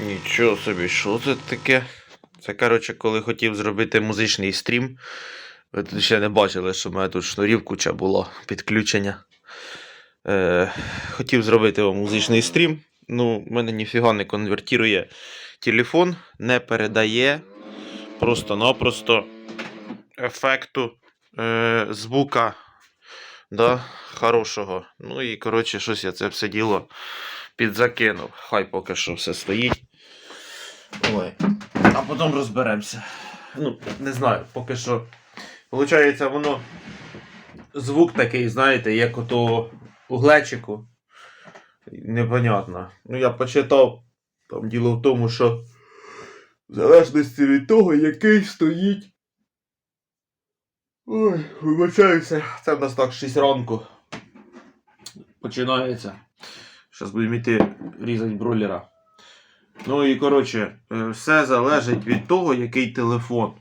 Нічого собі, що це таке? Це, коротше, коли хотів зробити музичний стрім. Ви тут ще не бачили, що в мене тут шнурів куча було підключення. Е, хотів зробити вам музичний стрім. Ну, мене ніфіга не конвертує телефон, не передає просто-напросто ефекту е, звука да, хорошого. Ну і коротше, щось я це все діло підзакинув. Хай поки що все стоїть. Ой. А потім розберемося. Ну, не знаю, поки що. Получається, воно звук такий, знаєте, як ото у глечику. Непонятно. Ну, я почитав. Там діло в тому, що в залежності від того, який стоїть. Ой, вибачаюся, це в нас так 6 ранку. Починається. Зараз будемо йти різати бройлера. Ну і коротше, е, все залежить від того, який телефон.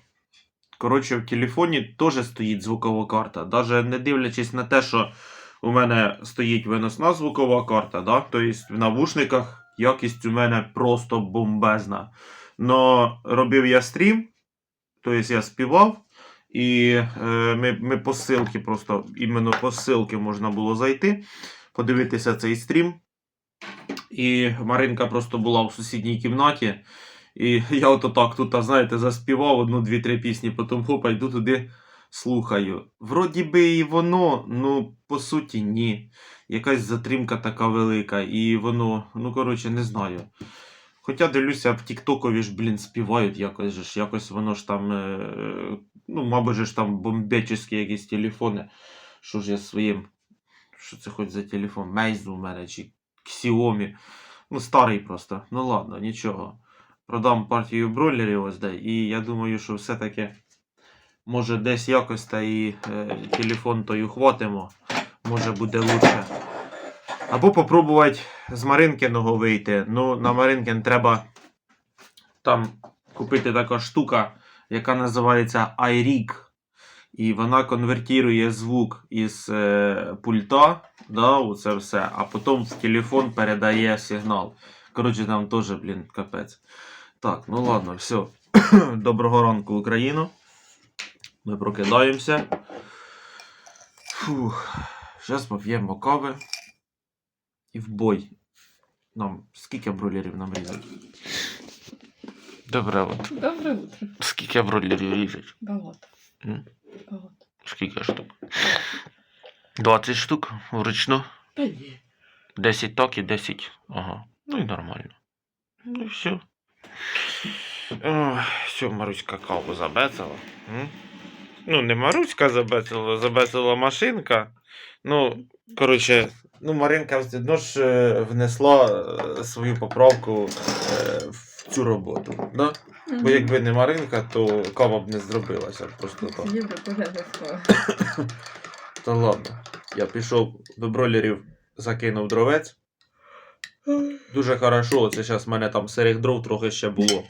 Коротше, в телефоні теж стоїть звукова карта. Навіть не дивлячись на те, що у мене стоїть виносна звукова карта, да? тобто в навушниках якість у мене просто бомбезна. Но робив я стрім, тобто я співав, і е, ми, ми по ссылці просто іменно по ссылці можна було зайти, подивитися цей стрім. І Маринка просто була в сусідній кімнаті. І я ото так тут, знаєте, заспівав одну, дві, три пісні, потім хопа, йду туди, слухаю. Вроді би і воно, ну, по суті, ні. Якась затримка така велика, і воно, ну, коротше, не знаю. Хоча дивлюся, в Тіктокові ж, блін, співають якось ж, якось воно ж там, е, ну, мабуть, ж там бомбечні якісь телефони. Що ж я своїм, що це хоч за телефон? Мейзу у мене чи Xiaomi. Ну, старий просто. Ну ладно, нічого. Продам партію бройлерів ось де. І я думаю, що все-таки може десь якось та і е, телефон той ухватимо. Може буде лучше. Або попробувати з Маринкиного вийти. Ну, на Маринкин треба там купити така штука, яка називається iRig. І вона конвертує звук із е, пульта, да, оце все, а потім в телефон передає сигнал. Коротше, там теж, блін, капець. Так, ну ладно, все. Доброго ранку, Україну. Ми прокидаємося. Фух. Зараз поп'ємо кави. І в бой. Нам скільки бройлерів нам різать? Добре, от. Доброе утро. Скільки бройлерів ріжуть? Болото. М? Скільки штук? 20 штук вручну. Та ні. 10 так і 10. Ага. Ну і нормально. Ну і все. Все, Маруська каву забецала. М? Ну, не Маруська забецала, забецала машинка. Ну, коротше, ну, Маринка все одно ж е, внесла е, свою поправку е, в цю роботу. Да? Бо якби не Маринка, то кава б не зробилася. Просто так. Та ладно. Я пішов до бройлерів, закинув дровець. Дуже хорошо, оце зараз в мене там серих дров трохи ще було.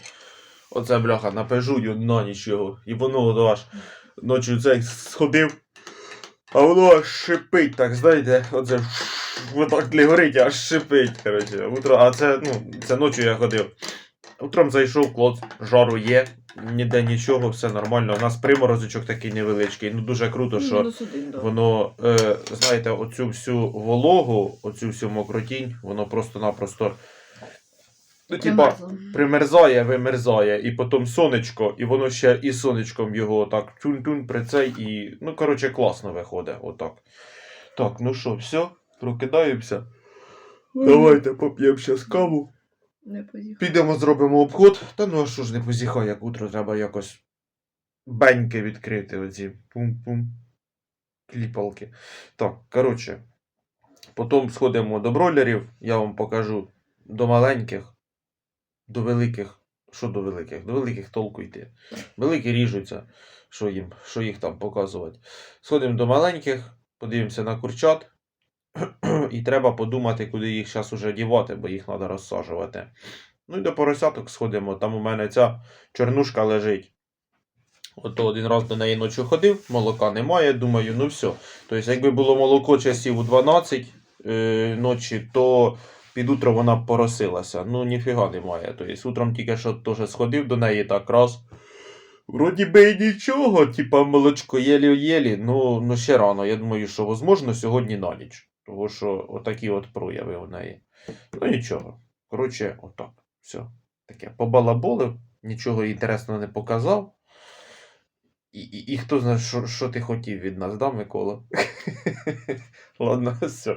Оце бляха, напежую на ніч його. І воно от аж ночі цей сходив. А воно аж шипить, так, знаєте, оце отак не горить, аж шипить. Коротше. Утро, а це, ну, це ночі я ходив. Утром зайшов, клоц, жару є, ніде нічого, все нормально. У нас приморозочок такий невеличкий. Ну дуже круто, що. Мінус один, да. Воно, е, знаєте, оцю всю вологу, оцю всю мокротінь, воно просто-напросто ну, типа, примерзає, вимерзає, і потім сонечко, і воно ще і сонечком його так тюн-тюн при цей, і, ну, коротше, класно виходить, отак. Так, ну що, все, прокидаємося. Давайте поп'ємо зараз каву. Не поїхав. Підемо зробимо обход. Та ну а що ж не позіхай, як утро треба якось беньки відкрити оці. Пум-пум. Кліпалки. Так, коротше. Потім сходимо до бройлерів, я вам покажу до маленьких, до великих. Що до великих? До великих толку йти. Великі ріжуться, що їм, що їх там показувати. Сходимо до маленьких, подивимося на курчат. І треба подумати, куди їх зараз уже дівати, бо їх треба розсаджувати. Ну і до поросяток сходимо. Там у мене ця чорнушка лежить. Ото один раз до неї ночі ходив, молока немає, думаю, ну все. Тобто, якби було молоко часів у 12 е, ночі, то під утро вона б поросилася. Ну, ніфіга немає. Тобто, утром тільки що теж сходив до неї так раз. Вроді би і нічого, типа молочко єлі-єлі, ну, ну ще рано. Я думаю, що можливо сьогодні на ніч. Тому що отакі от прояви у неї. Ну нічого. Коротше, отак. Все. Таке. Побалаболив, нічого інтересного не показав. І, і, і хто знає, що, що ти хотів від нас, да, Микола? Ладно, все.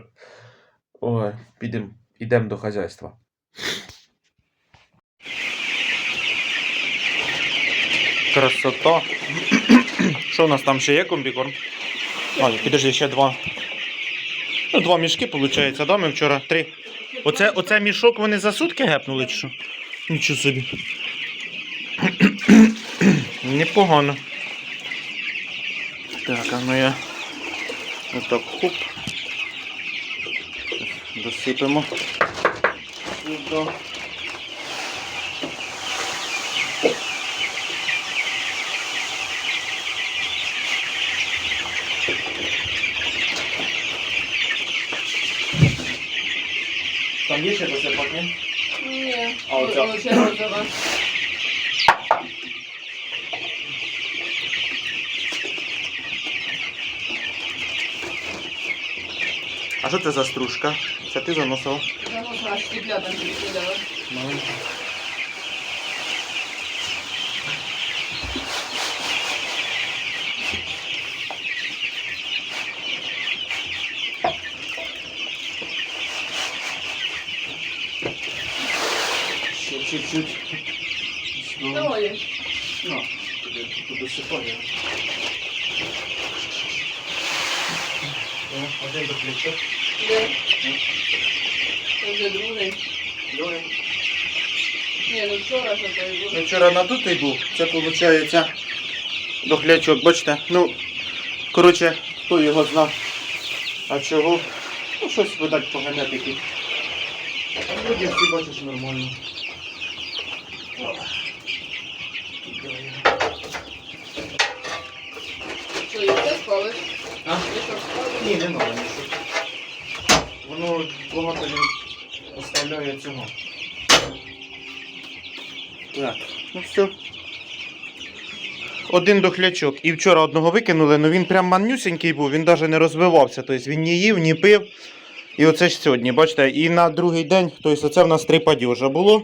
Ой, підемо ідем до хазяйства. Красота. Що у нас там ще є комбікорм? А, підожди, ще два. Ну, два мішки, виходить, да? Ми вчора три. Оце, оце мішок вони за сутки гепнули, чи що? Нічого собі. Непогано. Так, а ну я отак хоп. Досипемо. Сюди. Там є ще досипати? Ні. А оця? О, ще розова. А що це за стружка? Це ти заносив? Заносила, аж стекля там підкидала. Ще чуть-чуть. Давай. Ну, туди, туди досипаю. О, Один до плеча. Де? Це вже другий. Другий. Ні, ну вчора що той був. Ну, вчора надутий був, це виходить дохлячок, бачите. Ну, коротше, хто його знав. А чого? Ну, щось видать по генетиці. А вроді всі бачиш нормально. Що, і все спали? А? І що спали? Ні, не треба нічого. Воно багато він оставляє цього. Так, ну все. Один дохлячок. І вчора одного викинули, але він прям манюсенький був, він навіть не розвивався. Тобто він ні їв, ні пив. І оце ж сьогодні, бачите, і на другий день, тобто оце в нас три падіжа було.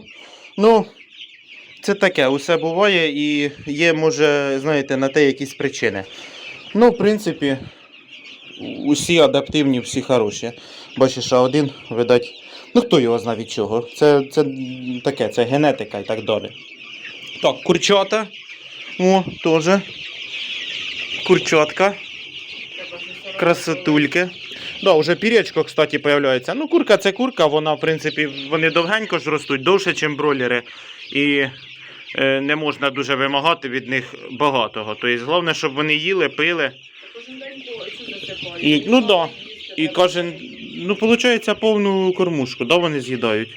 Ну, це таке, усе буває і є, може, знаєте, на те якісь причини. Ну, в принципі, усі адаптивні, всі хороші. Бачиш, а один, видать, ну хто його знає від чого. Це, це таке, це генетика і так далі. Так, курчата. О, теж. Курчатка, красотульки. Да, вже пірячко, кстати, появляється. Ну, курка це курка, вона, в принципі, вони довгенько ж ростуть, довше, ніж бройлери. І не можна дуже вимагати від них багатого. Тобто, головне, щоб вони їли, пили. Кожен день. І- ну да. І кожен, ну, виходить, повну кормушку, да, вони з'їдають.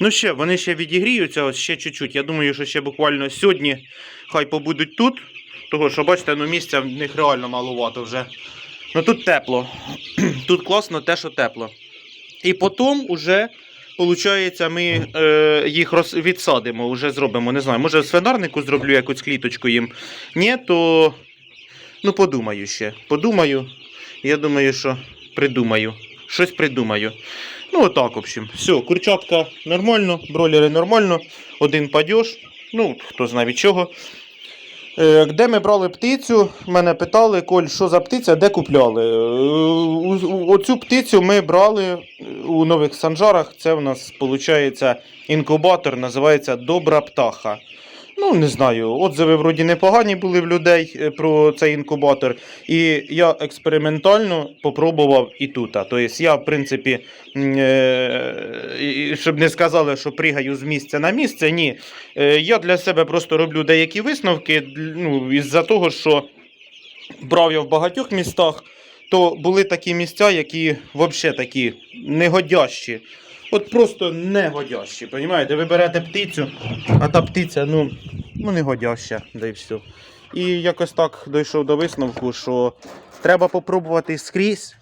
Ну ще, вони ще відігріються, ось ще чуть-чуть. Я думаю, що ще буквально сьогодні хай побудуть тут. Того, що бачите, ну місця в них реально малувато вже. Ну тут тепло. Тут класно те, що тепло. І потім уже, виходить, ми е, їх роз... відсадимо, вже зробимо. Не знаю, може в свинарнику зроблю якусь кліточку їм. Ні, то ну подумаю ще. Подумаю. Я думаю, що придумаю. Щось придумаю. Ну, отак, в общем. Все, курчатка нормально, бролери нормально, один падеж. Ну, хто знає від чого. Е, Де ми брали птицю, мене питали, Коль, що за птиця, де купляли. Е, Оцю птицю ми брали у нових санжарах. Це в нас, виходить, інкубатор, називається Добра птаха. Ну, не знаю, отзиви вроді непогані були в людей е, про цей інкубатор. І я експериментально попробував і тут. Тобто я, в принципі, е, щоб не сказали, що пригаю з місця на місце, ні. Е, Я для себе просто роблю деякі висновки, ну, із-за того, що брав я в багатьох містах, то були такі місця, які взагалі такі негодящі. От просто негодящі. Понімаєте? Ви берете птицю, а та птиця, ну, ну негодяща, да і все. І якось так дійшов до висновку, що треба попробувати скрізь.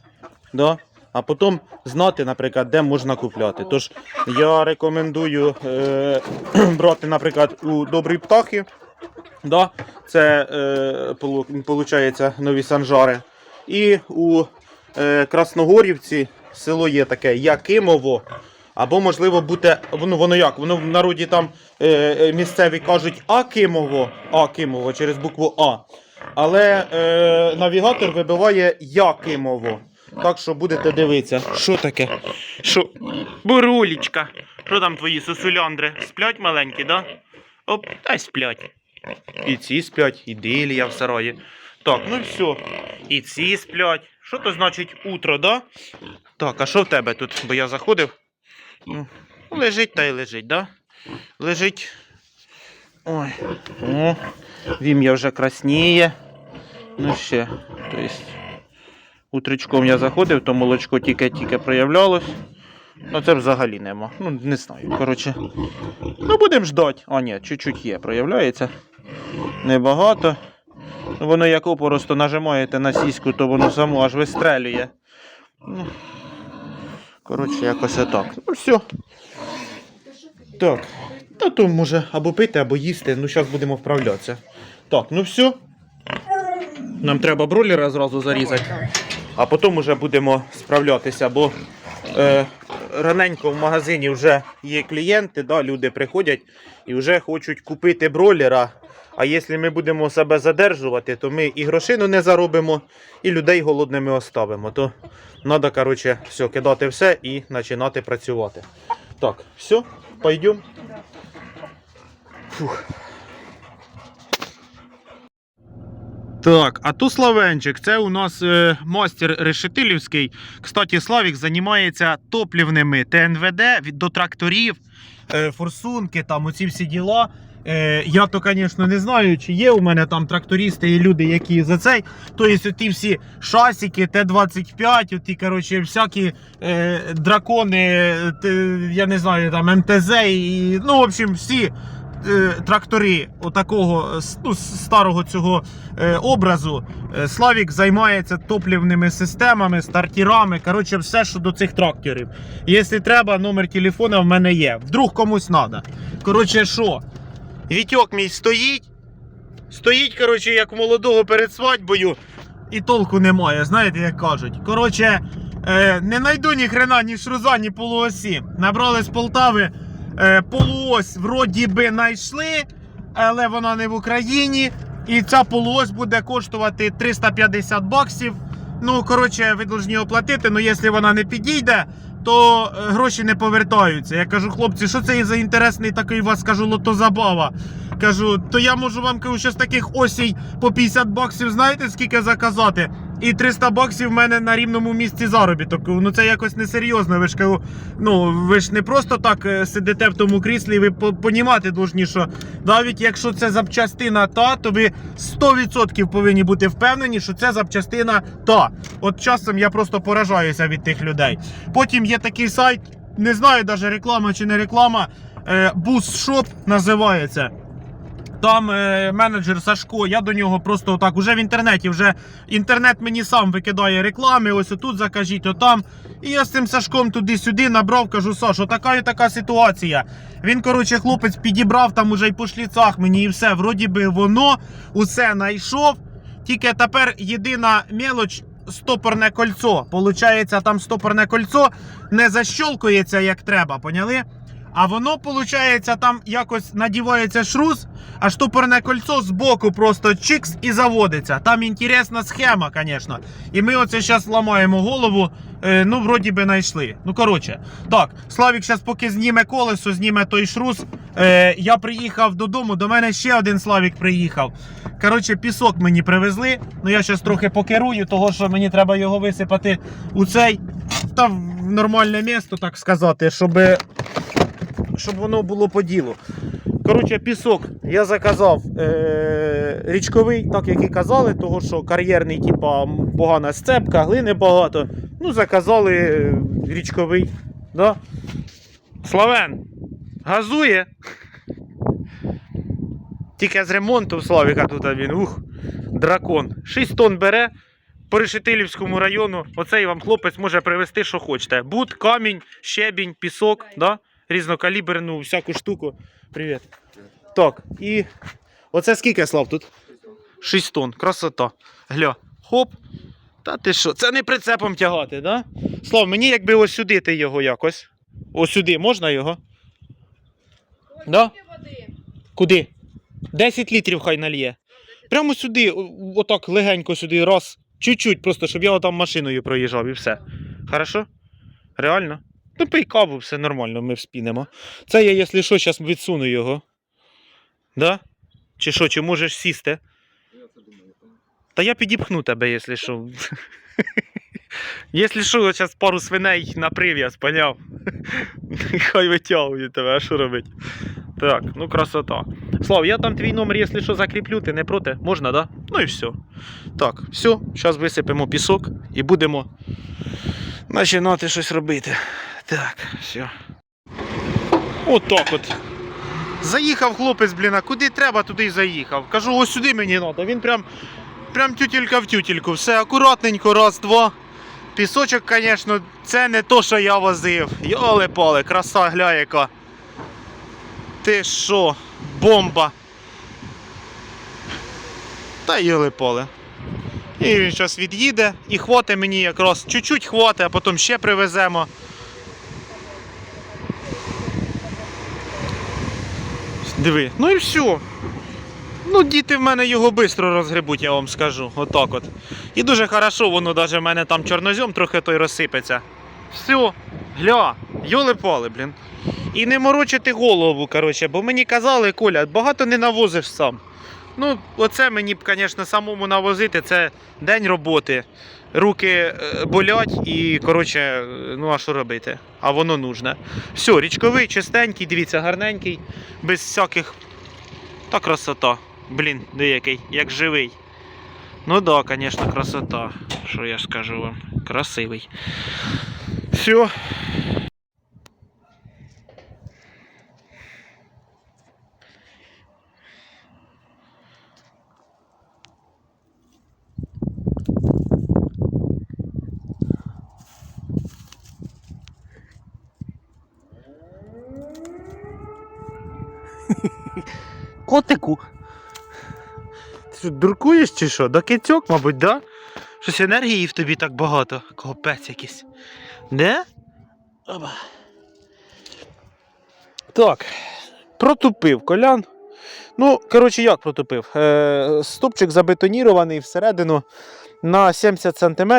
Да? а потім знати, наприклад, де можна купляти. Тож я рекомендую е, брати, наприклад, у добрі птахи. Да? Це е, нові санжари. І у е, Красногорівці село є таке Якимово. Або, можливо, буде. Воно, воно як? Воно в народі там е, е, місцеві кажуть Акимово, Акимово через букву А. Але е, навігатор вибиває Якимово. Так що будете дивитися. Що таке? Що? Бурулічка. Що там твої сусуляндри? Сплять маленькі, да? Оп, та й сплять. І ці сплять, і дилія в сараї. Так, ну все. І ці сплять. Що то значить утро, да? Так, а що в тебе тут? Бо я заходив. Ну, лежить та й лежить, да? Лежить. Ой. О, вім'я вже красніє. Ну ще. Тобто, я заходив, то молочко тільки-тільки проявлялось. Ну це взагалі нема. Ну, не знаю. Коротше. Ну, будемо ждати. А, ні, чуть-чуть є, проявляється. Небагато. Ну, Воно як опоросто нажимаєте на сіську, то воно само аж вистрелює. Ну, коротше, якось отак. Ну, все. Так. Та то може або пити, або їсти. Ну, зараз будемо вправлятися. Так, ну все. Нам треба бролера зразу зарізати, а потім вже будемо справлятися, бо е, раненько в магазині вже є клієнти, да, люди приходять і вже хочуть купити бролера. А якщо ми будемо себе задержувати, то ми і грошину не заробимо, і людей голодними оставимо. То треба, коротше, все, кидати все і починати працювати. Так, все, пойдемо. Фух. Так, а то Славенчик, це у нас е, мастер решетилівський. Кстати, Славік займається топлівними ТНВД від до тракторів, е, форсунки, там оці всі діла. Е, я то, звісно, не знаю, чи є у мене там трактористи і люди, які за цей. Тобто, ті всі шасики, Т-25, оті, коротше, всякі е, дракони, я не знаю, там МТЗ і, ну, в общем, всі е, трактори отакого ну, старого цього е, образу. Е, Славік займається топлівними системами, стартірами. Коротше, все, що до цих тракторів. Якщо треба, номер телефона в мене є. Вдруг комусь треба. Коротше, що? Вітьок мій стоїть. Стоїть, коротше, як молодого перед свадьбою. І толку немає, знаєте, як кажуть. Коротше, е, не найду ні хрена, ні шруза, ні полуосі. Набрали з Полтави е, полуось вроді би знайшли, але вона не в Україні. І ця полуось буде коштувати 350 баксів. Ну, коротше, ви повинні оплатити, але якщо вона не підійде, то е, гроші не повертаються. Я кажу, хлопці, що це за інтересний такий у вас кажу, лотозабава. Кажу, то я можу вам кажу, з таких осій по 50 баксів, знаєте, скільки заказати? І 300 баксів в мене на рівному місці заробіток. Ну це якось несерйозно. Ви ж кажу, ну ви ж не просто так е, сидите в тому кріслі, ви по- понімати должні, що навіть якщо це запчастина та, то ви 100% повинні бути впевнені, що це запчастина та. От часом я просто поражаюся від тих людей. Потім є такий сайт, не знаю навіть реклама чи не реклама. е, Boost називається. Там е, менеджер Сашко, я до нього просто так, уже в інтернеті, вже інтернет мені сам викидає реклами, ось отут закажіть, отам. І я з цим Сашком туди-сюди набрав, кажу, Сашо, така і така ситуація. Він, коротше, хлопець підібрав там уже й по шліцах мені і все. Вроді би воно усе знайшов. Тільки тепер єдина мелоч стопорне кольцо. Получається, там стопорне кольцо не защолкується як треба, поняли? А воно, виходить, там якось надівається шрус, а штопорне кольцо збоку просто чикс і заводиться. Там інтересна схема, звісно. І ми оце зараз ламаємо голову. Е, ну, вроді би знайшли. Ну, коротше, так, Славік зараз поки зніме колесо, зніме той шрус. Е, я приїхав додому, до мене ще один Славік приїхав. Коротше, пісок мені привезли. Ну я зараз трохи покерую, того що мені треба його висипати у цей та в нормальне місто, так сказати, щоб щоб воно було по ділу. Коротше, пісок я заказав е- річковий, так як і казали, того що кар'єрний, типа, погана сцепка, глини багато. Ну, заказали е, річковий. Да? Славен, газує. Тільки з ремонту в Славіка тут він. Ух, дракон. 6 тонн бере. по Решетилівському району оцей вам хлопець може привезти, що хочете. Бут, камінь, щебінь, пісок, да? Різнокаліберну всяку штуку. Привіт. Так, і оце скільки слав тут? 6 тонн, красота. Гля, хоп. Та ти що, це не прицепом тягати, да? Слав, мені якби ось сюди ти його якось. Ось сюди можна його? Да? води. Куди? 10 літрів хай нальє. Прямо сюди, отак легенько сюди, раз, чуть-чуть, просто, щоб я отам машиною проїжджав і все. Хорошо? Реально? Ну, пий каву, все нормально, ми вспінемо. Це я, якщо що, зараз відсуну його. Да? Чи що, чи можеш сісти? Та я підіпхну тебе, якщо що. Якщо що, зараз пару свиней на прив'яз, поняв? Хай витягують тебе, а що робить? Так, ну красота. Слав, я там твій номер, якщо що, закріплю, ти не проти? Можна, да? Ну і все. Так, все, зараз висипемо пісок і будемо починати щось робити. Так, все. Отак от. Заїхав хлопець, блін, а куди треба, туди й заїхав. Кажу, ось сюди мені треба. Він прям, прям тютілька в тютільку. Все акуратненько, раз, два. Пісочок, звісно, це не то, що я возив. Йоле пале краса гля яка. Ти що, бомба. Та йоли поле. І він зараз від'їде і хватить мені якраз чуть-чуть хватить, а потім ще привеземо. Диви, ну і все. Ну, діти в мене його швидко розгребуть, я вам скажу. Отак от. І дуже хорошо, воно навіть в мене там чорнозьом трохи той розсипеться. Все, гля, йоли пали, блін. І не морочити голову, коротше, бо мені казали, Коля, багато не навозиш сам. Ну, оце мені б, звісно, самому навозити, це день роботи. Руки е, болять і, коротше, е, ну а що робити? А воно нужне. Все, річковий, чистенький, дивіться, гарненький, без всяких. Та красота. Блін, деякий, як живий. Ну так, да, звісно, красота. Що я скажу вам? Красивий. Все. Котику. Ти що, дуркуєш чи що? До кицьок, мабуть, да? Щось енергії в тобі так багато. Копець якийсь. Не? Оба. Так. Протупив колян. Ну, коротше, як протупив? Е, стопчик забетонірований всередину на 70 см.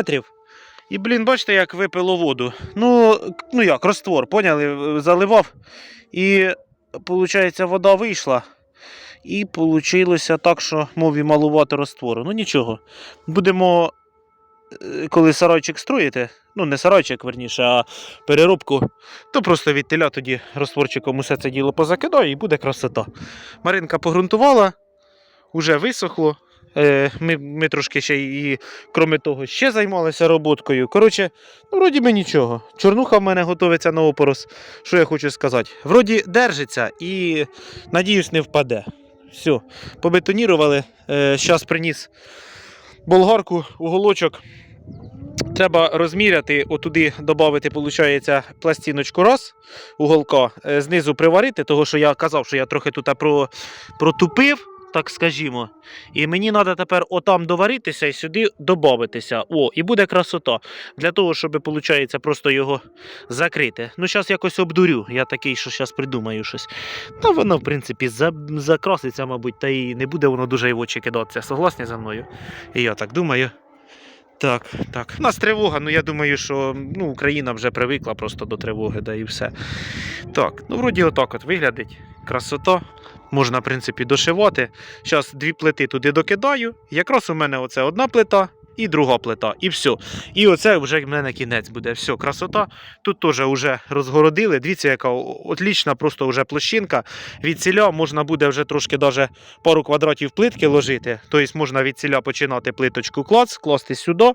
І, блін, бачите, як випило воду. Ну, ну як, роствор, поняли? Заливав. І, виходить, вода вийшла. І вийшло так, що мові малувато роствору. Ну нічого. Будемо, коли сарайчик строїти, ну не сарайчик, верніше, а переробку, то просто від теля тоді розтворчиком усе це діло позакидаю і буде красота. Маринка погрунтувала, уже висохло. Е, Ми, ми трошки ще і, крім того, ще займалися роботкою. Коротше, ну, вроді би нічого. Чорнуха в мене готується на опорос. Що я хочу сказати? Вроді держиться і, надіюсь, не впаде. Все, побетонірували. Зараз приніс болгарку, уголочок. Треба розміряти, отуди додати, виходить, пластиночку раз, уголка, е, знизу приварити, того що я казав, що я трохи тут про, протупив, так скажімо. І мені треба тепер отам доваритися і сюди додатися. О, і буде красота. Для того, щоб, виходить, просто його закрити. Ну, зараз якось обдурю. Я такий, що зараз придумаю щось. Та воно, в принципі, за, закраситься, мабуть, та і не буде воно дуже й в очі кидатися. Согласні за мною? І я так думаю. Так, так. У нас тривога, ну я думаю, що ну, Україна вже привикла просто до тривоги, да і все. Так, ну вроді отак от виглядить. Красота. Можна, в принципі, дошивати. Зараз дві плити туди докидаю. Якраз у мене оце одна плита і друга плита. І все. І оце вже в мене кінець буде. Все, красота. Тут теж вже розгородили. Дивіться, яка отлічна просто вже площинка. Від ціля можна буде вже трошки даже пару квадратів плитки ложити. Тобто можна від ціля починати плиточку клац, класти сюди,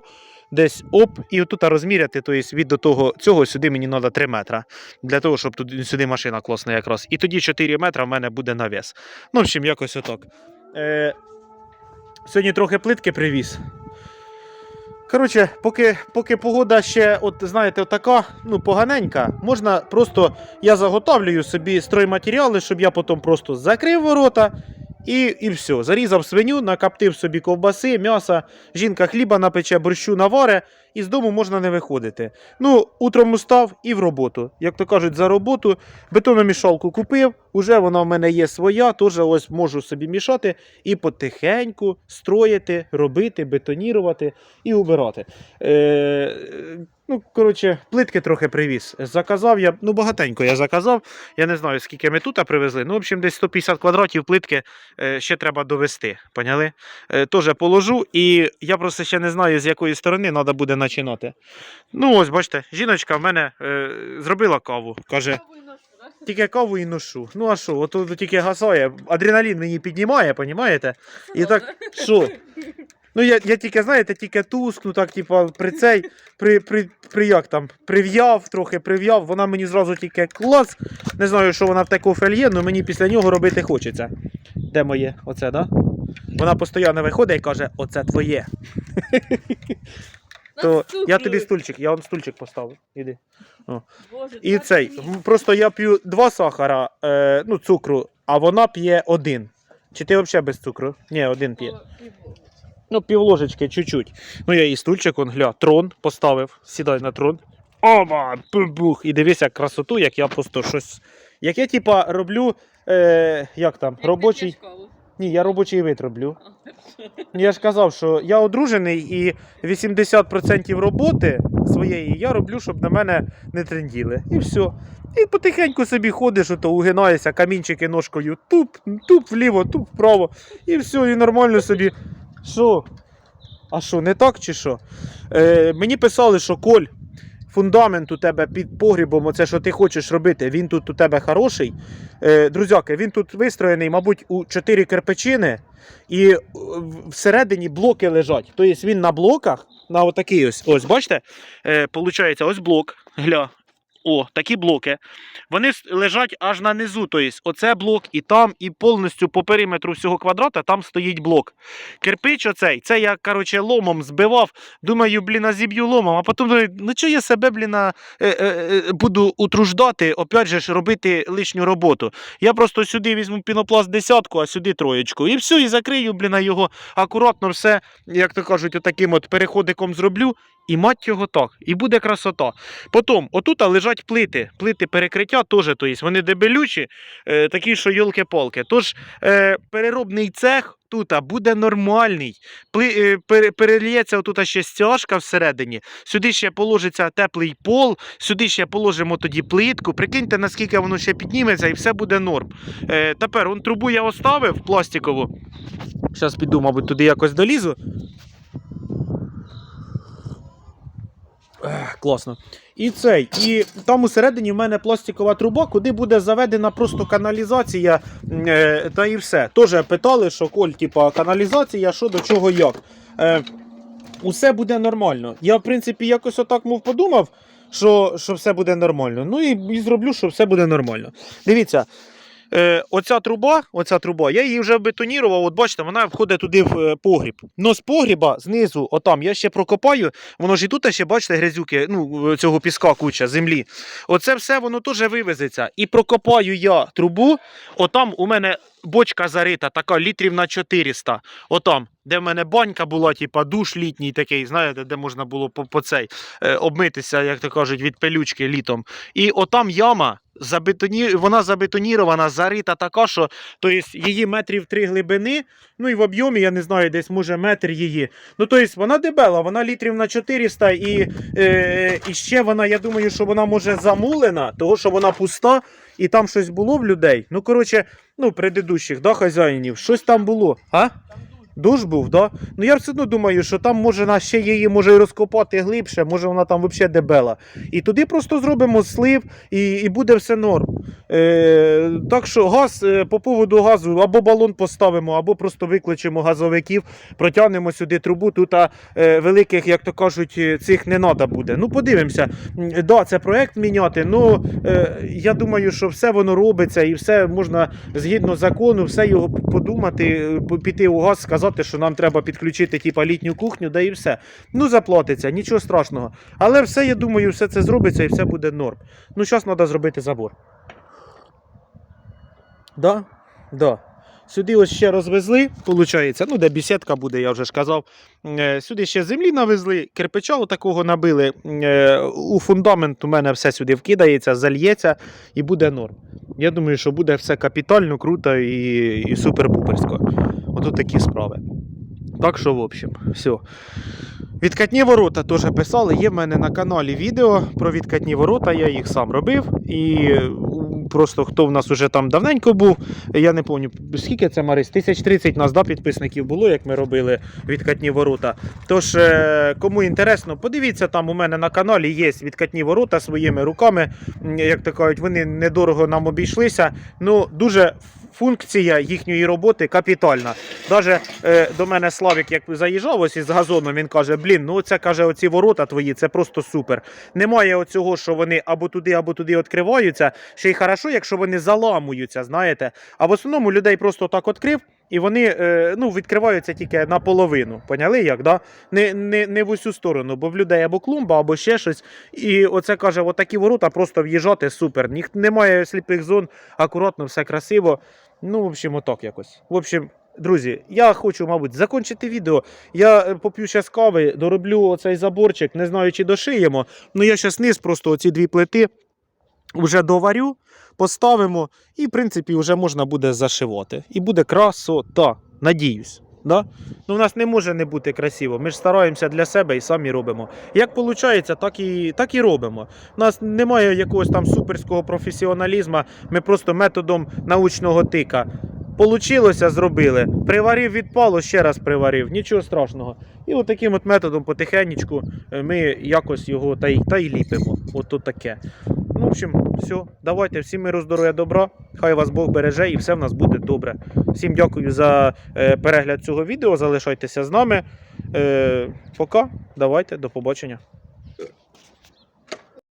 десь оп, і отут розміряти. Тобто від до того цього сюди мені треба 3 метри. Для того, щоб тут сюди машина класна якраз. І тоді 4 метри в мене буде навіс. Ну, в общем, якось отак. Е, сьогодні трохи плитки привіз. Коротше, поки, поки погода ще, от знаєте, така, ну, поганенька, можна просто я заготовлюю собі стройматеріали, щоб я потім просто закрив ворота і, і все. Зарізав свиню, накоптив собі ковбаси, м'яса, жінка хліба напече, борщу наваре, і з дому можна не виходити. Ну, утром устав і в роботу. Як то кажуть, за роботу бетономішалку купив, уже вона в мене є своя, теж ось можу собі мішати і потихеньку строїти, робити, бетонірувати і убирати. Е, ну, коротше, плитки трохи привіз. Заказав я, ну багатенько я заказав. Я не знаю, скільки ми тут привезли. Ну, в общем, десь 150 квадратів плитки е, ще треба довести. Поняли? Е, Теж положу, і я просто ще не знаю, з якої сторони треба буде починати. Ну, ось, бачите, жіночка в мене е, зробила каву. Каже, тільки каву і ношу. Ну а що, от тільки гасає, адреналін мені піднімає, понімаєте? І так, що? Ну, я, я тільки, знаєте, тільки тускну, так, типа, при цей, при, при, при як там, прив'яв, трохи прив'яв, вона мені зразу тільки клас. Не знаю, що вона в таку фельє, але мені після нього робити хочеться. Де моє? Оце, да? Вона постійно виходить і каже, оце твоє. То я тобі стульчик, я вам стульчик поставив. Іди. І цей. Просто я п'ю два сахара, е, ну, цукру, а вона п'є один. Чи ти взагалі без цукру? Ні, один п'є. Ну, півложечки, чуть-чуть. Ну, я і стульчик, он, гля, трон поставив. Сідай на трон. Оба! Бух! І дивись, як красоту, як я просто щось. Як я, типа, роблю. Е, як там? робочий. Ні, я робочий вид роблю. Я ж казав, що я одружений і 80% роботи своєї я роблю, щоб на мене не тренділи. І все. І потихеньку собі ходиш, ото угинаєшся, камінчики ножкою туп, туп вліво, туп вправо. І все, і нормально собі. Що? А що, не так чи що? Е, мені писали, що Коль, фундамент у тебе під погрібом, оце, що ти хочеш робити, він тут у тебе хороший. Е, друзяки, він тут вистроєний, мабуть, у 4 кирпичини, і всередині блоки лежать. Тобто він на блоках, на отакий ось, ось, бачите, е, получається, ось блок, гля. О, такі блоки. Вони лежать аж на низу. Тобто, оце блок, і там, і повністю по периметру всього квадрата там стоїть блок. Кирпич оцей, це я, коротше, ломом збивав. Думаю, блін, а зіб'ю ломом, а потім думаю, ну чого я себе, блін, е, е, е, буду утруждати, опять же ж робити лишню роботу. Я просто сюди візьму пінопласт десятку, а сюди троєчку. І все, і закрию, блін, його акуратно все, як то кажуть, отаким от переходиком зроблю. І мать його так, і буде красота. Потім, отут лежать плити, плити перекриття теж, тобто вони дебелючі, е, такі, що йолки-палки. Тож е, переробний цех тут буде нормальний. Е, пере, перельється отут ще стяжка всередині, сюди ще положиться теплий пол, сюди ще положимо тоді плитку. Прикиньте, наскільки воно ще підніметься, і все буде норм. Е, тепер он трубу я оставив пластикову. Зараз піду, мабуть, туди якось долізу. Ех, класно. І цей. І там усередині в мене пластикова труба, куди буде заведена просто каналізація. Е, та і все. Теж питали, що Коль, типа, каналізація, що до чого як. Е, усе буде нормально. Я, в принципі, якось отак мов подумав, що, що все буде нормально. Ну і, і зроблю, що все буде нормально. Дивіться. Е, оця труба, оця труба, я її вже бетонірував, от бачите, вона входить туди в е, погріб. Но з погріба знизу, отам, я ще прокопаю, воно ж і тут ще, бачите, грязюки, ну, цього піска куча, землі. Оце все воно теж вивезеться. І прокопаю я трубу, отам у мене бочка зарита, така літрів на 400. Отам, де в мене банька була, типа душ літній такий, знаєте, де можна було по, по цей е, обмитися, як то кажуть, від пелючки літом. І отам яма. Забетоні... Вона забетонірована, зарита така, що тобто, її метрів три глибини, ну і в об'ємі, я не знаю, десь може метр її. Ну, тобто, вона дебела, вона літрів на 400 і, е, і ще вона, я думаю, що вона може замулена, того що вона пуста, і там щось було в людей. Ну, коротше, ну, предыдущих, да, хазяїнів, щось там було. А? Душ був, да? Ну я все одно думаю, що там може ще її може і розкопати глибше, може вона там взагалі дебела. І туди просто зробимо слив і, і буде все норм. Е, так що газ е, по поводу газу або балон поставимо, або просто викличемо газовиків, протягнемо сюди трубу. Тут а, е, великих, як то кажуть, е, цих не треба буде. Ну, подивимося. Да, це проект міняти. Ну е, я думаю, що все воно робиться і все можна згідно закону, все його подумати, е, піти у газ, сказати. Сказати, що нам треба підключити типа, літню кухню, да і все. Ну, заплатиться, нічого страшного. Але все, я думаю, все це зробиться і все буде норм. Ну, зараз треба зробити забор. Да? Да. Сюди ось ще розвезли, виходить, ну де бісідка буде, я вже ж казав. Е, Сюди ще землі навезли, кирпича такого набили. Е, У фундамент у мене все сюди вкидається, зальється і буде норм. Я думаю, що буде все капітально, круто і, і супер-пуперсько. Ото такі справи. Так що, в общем, все. Відкатні ворота теж писали. Є в мене на каналі відео про відкатні ворота, я їх сам робив. І просто хто в нас уже там давненько був, я не пам'ятаю, скільки це Марис? 1030 нас да, підписників було, як ми робили відкатні ворота. Тож, е, кому інтересно, подивіться, там у мене на каналі є відкатні ворота своїми руками. Як то кажуть, вони недорого нам обійшлися. Ну, дуже функція їхньої роботи капітальна. Даже е, до мене Славік, як заїжджав ось із газоном, він каже: Блін, ну це каже, оці ворота твої, це просто супер. Немає оцього, що вони або туди, або туди відкриваються. Ще й хорошо, якщо вони заламуються, знаєте. А в основному людей просто так відкрив. І вони е, ну, відкриваються тільки наполовину. Поняли як? Да? Не, не, не в усю сторону, бо в людей або клумба, або ще щось. І оце каже, отакі ворота просто в'їжджати супер. Ніх, немає сліпих зон, акуратно, все красиво. Ну, в общем, отак якось. В общем, друзі, я хочу, мабуть, закінчити відео. Я е, поп'ю зараз кави, дороблю оцей заборчик, не знаю, чи дошиємо. Ну я зараз низ просто оці дві плити вже доварю, поставимо, і, в принципі, вже можна буде зашивати. І буде красота. Надіюсь. Да? Ну, у нас не може не бути красиво. Ми ж стараємося для себе і самі робимо. Як виходить, так і, так і робимо. У нас немає якогось там суперського професіоналізму. Ми просто методом научного тика. Получилося, зробили. Приварив відпало, ще раз приварив, нічого страшного. І от от методом потихенечку е, ми якось його та й, та й ліпимо. От тут таке. Общем, все. Давайте всім миру, здоров'я, добра. Хай вас Бог береже і все в нас буде добре. Всім дякую за е, перегляд цього відео. Залишайтеся з нами. Е, пока. Давайте, до побачення.